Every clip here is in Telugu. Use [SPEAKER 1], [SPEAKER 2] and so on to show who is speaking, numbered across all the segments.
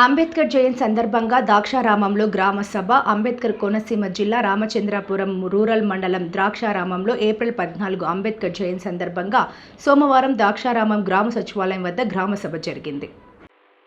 [SPEAKER 1] అంబేద్కర్ జయంతి సందర్భంగా ద్రాక్షారామంలో గ్రామ సభ అంబేద్కర్ కోనసీమ జిల్లా రామచంద్రాపురం రూరల్ మండలం ద్రాక్షారామంలో ఏప్రిల్ పద్నాలుగు అంబేద్కర్ జయంతి సందర్భంగా సోమవారం ద్రాక్షారామం గ్రామ సచివాలయం వద్ద గ్రామ సభ జరిగింది.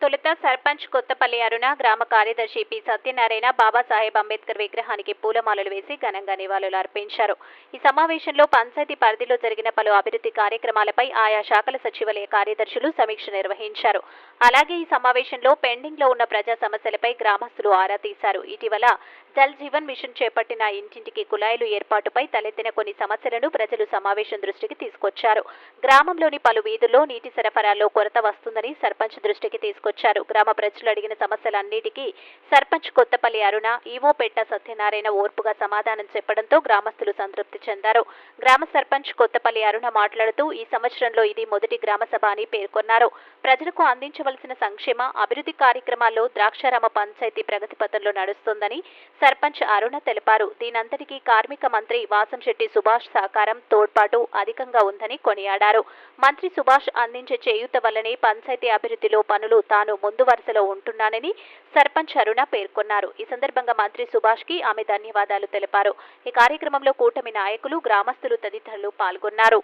[SPEAKER 2] తొలుత సర్పంచ్ కొత్తపల్లి అరుణ గ్రామ కార్యదర్శి పి. సత్యనారాయణ బాబాసాహెబ్ అంబేద్కర్ విగ్రహానికి పూలమాలలు వేసి ఘనంగా నివాళులు అర్పించారు. ఈ సమావేశంలో పంచాయతీ పరిధిలో జరిగిన పలు అభివృద్ధి కార్యక్రమాలపై ఆయా శాఖల సచివాలయ కార్యదర్శులు సమీక్ష నిర్వహించారు. అలాగే ఈ సమావేశంలో పెండింగ్లో ఉన్న ప్రజా సమస్యలపై గ్రామస్తులు ఆరా తీశారు. ఇటీవల జల్ జీవన్ మిషన్ చేపట్టిన ఇంటింటికి కుళాయిలు ఏర్పాటుపై తలెత్తిన కొన్ని సమస్యలను ప్రజలు సమావేశం దృష్టికి తీసుకొచ్చారు. గ్రామంలోని పలు వీధుల్లో నీటి సరఫరాలో కొరత వస్తుందని సర్పంచ్ దృష్టికి తీసుకొచ్చారు. గ్రామ ప్రజలు అడిగిన సమస్యలన్నిటికీ సర్పంచ్ కొత్తపల్లి అరుణ ఈవో పెట్ట సత్యనారాయణ ఓర్పుగా సమాధానం చెప్పడంతో గ్రామస్తులు సంతృప్తి చెందారు. గ్రామ సర్పంచ్ కొత్తపల్లి అరుణ మాట్లాడుతూ ఈ సంవత్సరంలో ఇది మొదటి గ్రామ సభ అని పేర్కొన్నారు. ప్రజలకు అందించవలసిన సంక్షేమ అభివృద్ధి కార్యక్రమాల్లో ద్రాక్షారామ పంచాయతీ ప్రగతి పథంలో నడుస్తోందని సర్పంచ్ అరుణ తెలిపారు. దీనంతటికీ కార్మిక మంత్రి వాసంశెట్టి సుభాష్ సహకారం తోడ్పాటు అధికంగా ఉందని కొనియాడారు. మంత్రి సుభాష్ అందించే చేయూత వల్లనే పంచాయతీ అభివృద్ధిలో పనులు తాను ముందు వరుసలో ఉంటున్నానని సర్పంచ్ అరుణ పేర్కొన్నారు. ఈ సందర్భంగా మంత్రి సుభాష్కి ఆమె ధన్యవాదాలు తెలిపారు. ఈ కార్యక్రమంలో కూటమి నాయకులు గ్రామస్తులు తదితరులు పాల్గొన్నారు.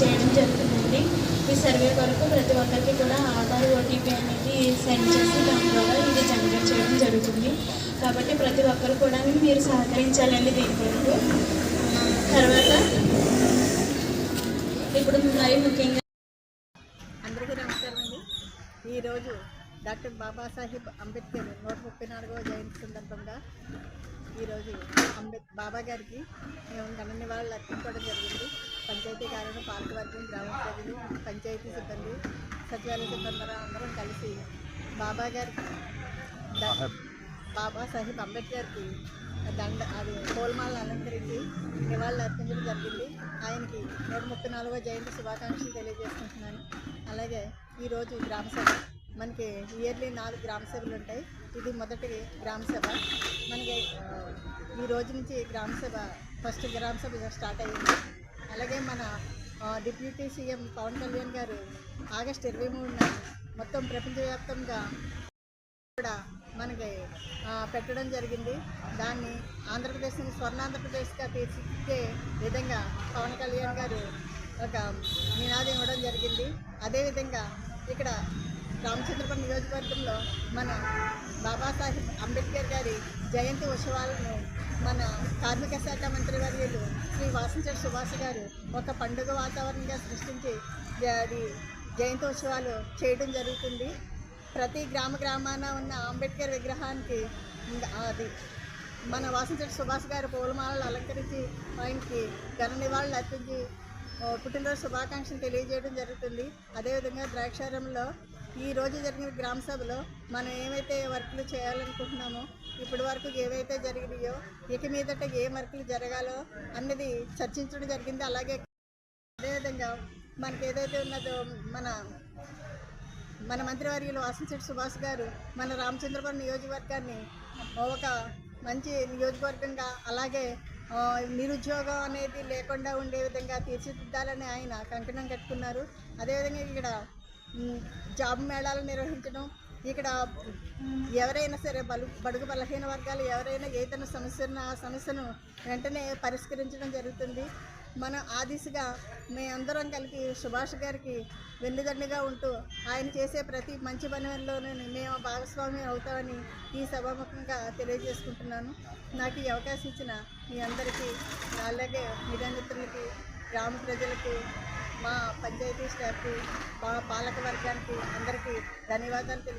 [SPEAKER 3] చేయడం ఈ సర్వే కొరకు ప్రతి ఒక్కరికి కూడా ఆధార్ ఓటీపీ అనేది సెండ్ చేసి దాని ద్వారా ఇది జనరేట్ చేయడం జరుగుతుంది. కాబట్టి ప్రతి ఒక్కరు కూడా మీరు సహకరించాలండి దీని కొరకు. తర్వాత ఇప్పుడు మరి ముఖ్యంగా
[SPEAKER 4] ఈరోజు డాక్టర్ బాబాసాహెబ్ అంబేద్కర్ నూట ముప్పై నాలుగవ జయంతి సందర్భంగా ఈరోజు అంబేద్ బాబా గారికి మేము ఘన నివాళులు అర్పించుకోవడం జరిగింది. పంచాయతీ కార్యాలయం పాలకవర్గం గ్రామ ప్రజలు పంచాయతీ సిబ్బంది సచివాలయ సిబ్బంది అందరం కలిసి బాబా గారికి ద- బాబా సాహెబ్ అంబేద్కర్కి దండ అది పూలమాలను అలంకరించి నివాళులు అర్పించడం జరిగింది. ఆయనకి నూట ముప్పై నాలుగో జయంతి శుభాకాంక్షలు తెలియజేసుకుంటున్నాను. అలాగే ఈరోజు గ్రామ సభ మనకి ఇయర్లీ నాలుగు గ్రామ సభలు ఉంటాయి. ఇది మొదటి గ్రామ సభ. మనకి ఈ రోజు నుంచి గ్రామ సభ ఫస్ట్ గ్రామ సభ స్టార్ట్ అయ్యింది. అలాగే మన డిప్యూటీ సీఎం పవన్ కళ్యాణ్ గారు ఆగస్ట్ ఇరవై మూడున మొత్తం ప్రపంచవ్యాప్తంగా కూడా మనకి పెట్టడం జరిగింది. దాన్ని ఆంధ్రప్రదేశ్ని స్వర్ణాంధ్రప్రదేశ్గా తీర్చిదిద్దే విధంగా పవన్ కళ్యాణ్ గారు ఒక నినాదం ఇవ్వడం జరిగింది. అదేవిధంగా ఇక్కడ రామచంద్రపురం నియోజకవర్గంలో మన బాబాసాహెబ్ అంబేద్కర్ గారి జయంతి ఉత్సవాలను మన కార్మిక శాఖ మంత్రి వర్యులు శ్రీ వాసంచర్ సుభాష్ గారు ఒక పండుగ వాతావరణంగా సృష్టించి అది జయంతి ఉత్సవాలు చేయడం జరుగుతుంది. ప్రతి గ్రామ గ్రామాన ఉన్న అంబేద్కర్ విగ్రహానికి అది మన వాసంచర్ సుభాష్ గారు పూలమాలలు అలంకరించి ఆయనకి ఘన నివాళులు అర్పించి పుట్టినరోజు శుభాకాంక్షలు తెలియజేయడం జరుగుతుంది. అదేవిధంగా ద్రాక్షారంలో ఈ రోజు జరిగిన గ్రామ సభలో మనం ఏమైతే వర్కులు చేయాలనుకుంటున్నామో ఇప్పటి వరకు ఏవైతే జరిగినాయో ఇక మీదట ఏ వర్కులు జరగాలో అన్నది చర్చించడం జరిగింది. అలాగే అదేవిధంగా మనకి ఏదైతే ఉన్నదో మన మన మంత్రివర్యులు వాసంశెట్టి సుభాష్ గారు మన రామచంద్రపురం నియోజకవర్గాన్ని ఒక మంచి నియోజకవర్గంగా అలాగే నిరుద్యోగం అనేది లేకుండా ఉండే విధంగా తీర్చిదిద్దాలని ఆయన కంకణం కట్టుకున్నారు. అదేవిధంగా ఇక్కడ జాబ్ మేళాలు నిర్వహించడం ఇక్కడ ఎవరైనా సరే బలు బడుగు బలహీన వర్గాలు ఎవరైనా ఏదైనా సమస్యను ఆ సమస్యను వెంటనే పరిష్కరించడం జరుగుతుంది. మన ఆ దిశగా మేమందరం కలిపి సుభాష్ గారికి వెన్నుదండుగా ఉంటూ ఆయన చేసే ప్రతి మంచి పనిలోనూ మేము భాగస్వామి అవుతామని ఈ సభాముఖంగా తెలియజేసుకుంటున్నాను. నాకు ఈ అవకాశం ఇచ్చిన మీ అందరికీ అలాగే నిరంజితులకి గ్రామ ప్రజలకు మా పంచాయతీ స్టాఫ్కి మా పాలక వర్గానికి అందరికీ ధన్యవాదాలు తెలియ